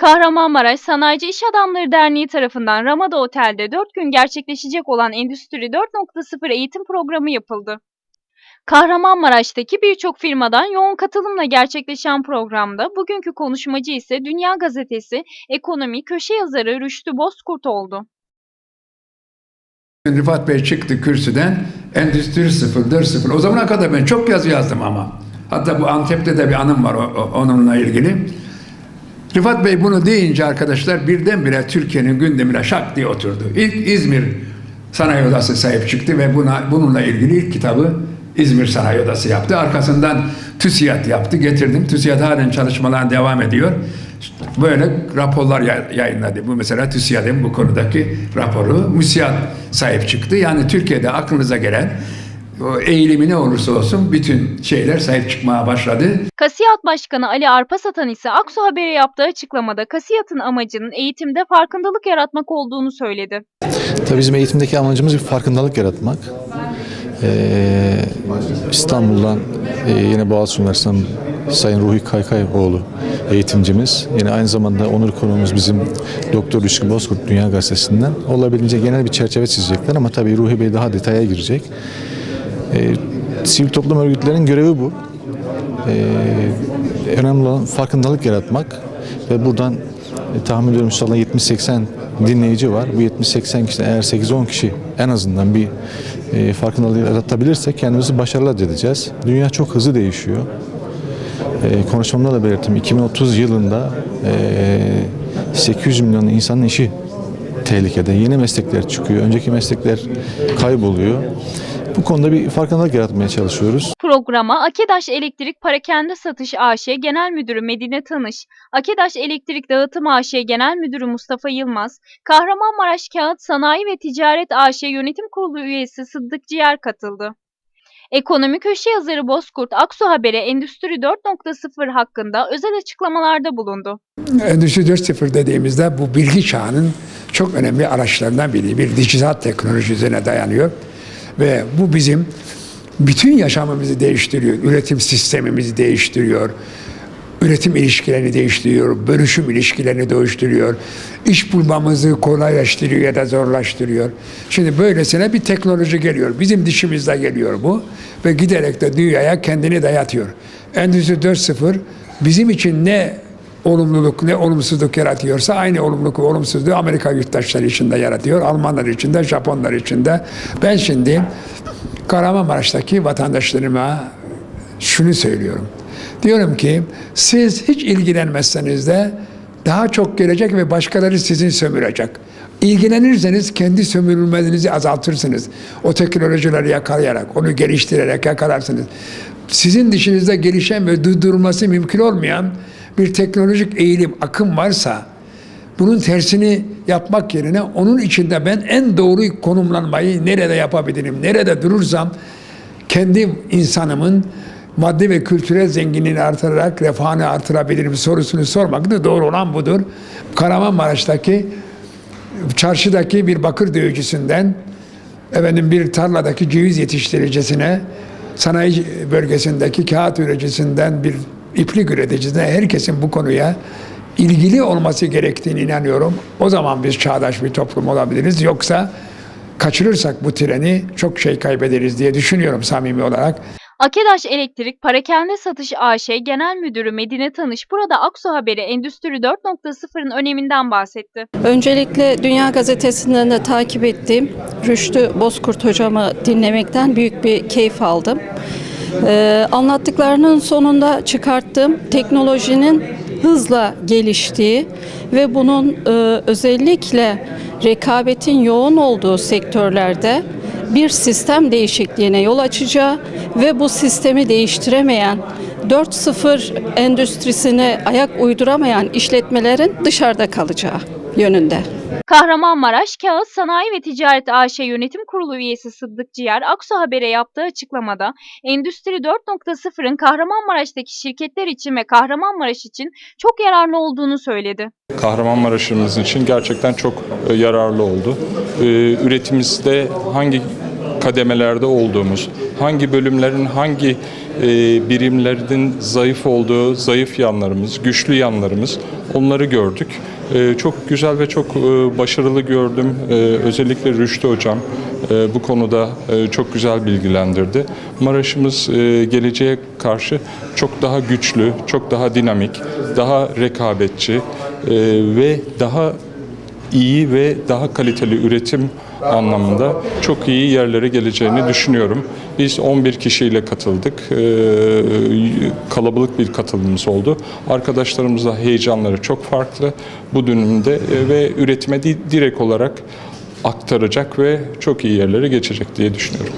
Kahramanmaraş Sanayici İş Adamları Derneği tarafından Ramada Otel'de 4 gün gerçekleşecek olan Endüstri 4.0 eğitim programı yapıldı. Kahramanmaraş'taki birçok firmadan yoğun katılımla gerçekleşen programda bugünkü konuşmacı ise Dünya Gazetesi ekonomi köşe yazarı Rüştü Bozkurt oldu. Rıfat Bey çıktı kürsüden Endüstri 0.4.0 o zamana kadar ben çok yazı yazdım ama. Hatta bu Antep'te de bir anım var onunla ilgili. Rıfat Bey bunu deyince arkadaşlar birdenbire Türkiye'nin gündemine şak diye oturdu. İlk İzmir Sanayi Odası sahip çıktı ve buna bununla ilgili ilk kitabı İzmir Sanayi Odası yaptı. Arkasından TÜSİAD yaptı. Getirdim. TÜSİAD halen çalışmalar devam ediyor. Böyle raporlar ya- yayınladı. Bu mesela TÜSİAD'ın bu konudaki raporu. MÜSİAD sahip çıktı. Yani Türkiye'de aklınıza gelen o eğilimi ne olursa olsun bütün şeyler sahip çıkmaya başladı. Kasiyat Başkanı Ali Arpasatan ise Aksu Haber'e yaptığı açıklamada Kasiyat'ın amacının eğitimde farkındalık yaratmak olduğunu söyledi. Tabii bizim eğitimdeki amacımız bir farkındalık yaratmak. Ee, İstanbul'dan e, yine Boğaziçi Üniversitesi'nden Sayın Ruhi Kaykayoğlu eğitimcimiz. Yine aynı zamanda onur konuğumuz bizim Doktor Rüşkü Bozkurt Dünya Gazetesi'nden. Olabildiğince genel bir çerçeve çizecekler ama tabii Ruhi Bey daha detaya girecek. Ee, sivil toplum örgütlerinin görevi bu. Ee, önemli olan farkındalık yaratmak ve buradan e, tahmin ediyorum inşallah 70-80 dinleyici var. Bu 70-80 kişiden eğer 8-10 kişi en azından bir e, farkındalık yaratabilirsek kendimizi başarılı edeceğiz. Dünya çok hızlı değişiyor. E, konuşmamda da belirttim. 2030 yılında e, 800 milyon insanın işi tehlikede. Yeni meslekler çıkıyor. Önceki meslekler kayboluyor. Bu konuda bir farkındalık yaratmaya çalışıyoruz. Programa Akedaş Elektrik Parakende Satış AŞ Genel Müdürü Medine Tanış, Akedaş Elektrik Dağıtım AŞ Genel Müdürü Mustafa Yılmaz, Kahramanmaraş Kağıt Sanayi ve Ticaret AŞ Yönetim Kurulu üyesi Sıddık Ciğer katıldı. Ekonomi köşe yazarı Bozkurt Aksu Haber'e Endüstri 4.0 hakkında özel açıklamalarda bulundu. Endüstri 4.0 dediğimizde bu bilgi çağının çok önemli araçlarından biri. Bir dijital teknoloji üzerine dayanıyor. Ve bu bizim bütün yaşamımızı değiştiriyor. Üretim sistemimizi değiştiriyor. Üretim ilişkilerini değiştiriyor. Bölüşüm ilişkilerini değiştiriyor. İş bulmamızı kolaylaştırıyor ya da zorlaştırıyor. Şimdi böylesine bir teknoloji geliyor. Bizim dişimizde geliyor bu. Ve giderek de dünyaya kendini dayatıyor. Endüstri 4.0 bizim için ne olumluluk ne olumsuzluk yaratıyorsa aynı olumluluk ve olumsuzluğu Amerika yurttaşları için de yaratıyor. Almanlar için de, Japonlar için de. Ben şimdi Kahramanmaraş'taki vatandaşlarıma şunu söylüyorum. Diyorum ki siz hiç ilgilenmezseniz de daha çok gelecek ve başkaları sizin sömürecek. İlgilenirseniz kendi sömürülmenizi azaltırsınız. O teknolojileri yakalayarak, onu geliştirerek yakalarsınız. Sizin dışınızda gelişen ve durdurulması mümkün olmayan bir teknolojik eğilim, akım varsa bunun tersini yapmak yerine onun içinde ben en doğru konumlanmayı nerede yapabilirim, nerede durursam kendi insanımın maddi ve kültürel zenginliğini artırarak refahını artırabilirim sorusunu sormak da doğru olan budur. Kahramanmaraş'taki çarşıdaki bir bakır dövücüsünden efendim bir tarladaki ceviz yetiştiricisine sanayi bölgesindeki kağıt üreticisinden bir iplik üreticisine herkesin bu konuya ilgili olması gerektiğini inanıyorum. O zaman biz çağdaş bir toplum olabiliriz. Yoksa kaçırırsak bu treni çok şey kaybederiz diye düşünüyorum samimi olarak. Akedaş Elektrik Parakende Satış AŞ Genel Müdürü Medine Tanış burada Aksu Haber'e Endüstri 4.0'ın öneminden bahsetti. Öncelikle Dünya Gazetesi'nden de takip ettiğim Rüştü Bozkurt hocamı dinlemekten büyük bir keyif aldım. Ee, anlattıklarının sonunda çıkarttığım teknolojinin hızla geliştiği ve bunun e, özellikle rekabetin yoğun olduğu sektörlerde bir sistem değişikliğine yol açacağı ve bu sistemi değiştiremeyen 4.0 endüstrisine ayak uyduramayan işletmelerin dışarıda kalacağı yönünde. Kahramanmaraş Kağıt Sanayi ve Ticaret AŞ Yönetim Kurulu üyesi Sıddık Ciğer Aksu Haber'e yaptığı açıklamada Endüstri 4.0'ın Kahramanmaraş'taki şirketler için ve Kahramanmaraş için çok yararlı olduğunu söyledi. Kahramanmaraş'ımız için gerçekten çok yararlı oldu. E, Üretimimizde hangi kademelerde olduğumuz, hangi bölümlerin hangi e, birimlerin zayıf olduğu, zayıf yanlarımız, güçlü yanlarımız onları gördük. E, çok güzel ve çok e, başarılı gördüm. E, özellikle Rüştü Hocam e, bu konuda e, çok güzel bilgilendirdi. Maraş'ımız e, geleceğe karşı çok daha güçlü, çok daha dinamik, daha rekabetçi e, ve daha iyi ve daha kaliteli üretim anlamında çok iyi yerlere geleceğini düşünüyorum. Biz 11 kişiyle katıldık. Ee, Kalabalık bir katılımımız oldu. Arkadaşlarımızla heyecanları çok farklı bu dönemde e, ve üretime di- direkt olarak aktaracak ve çok iyi yerlere geçecek diye düşünüyorum.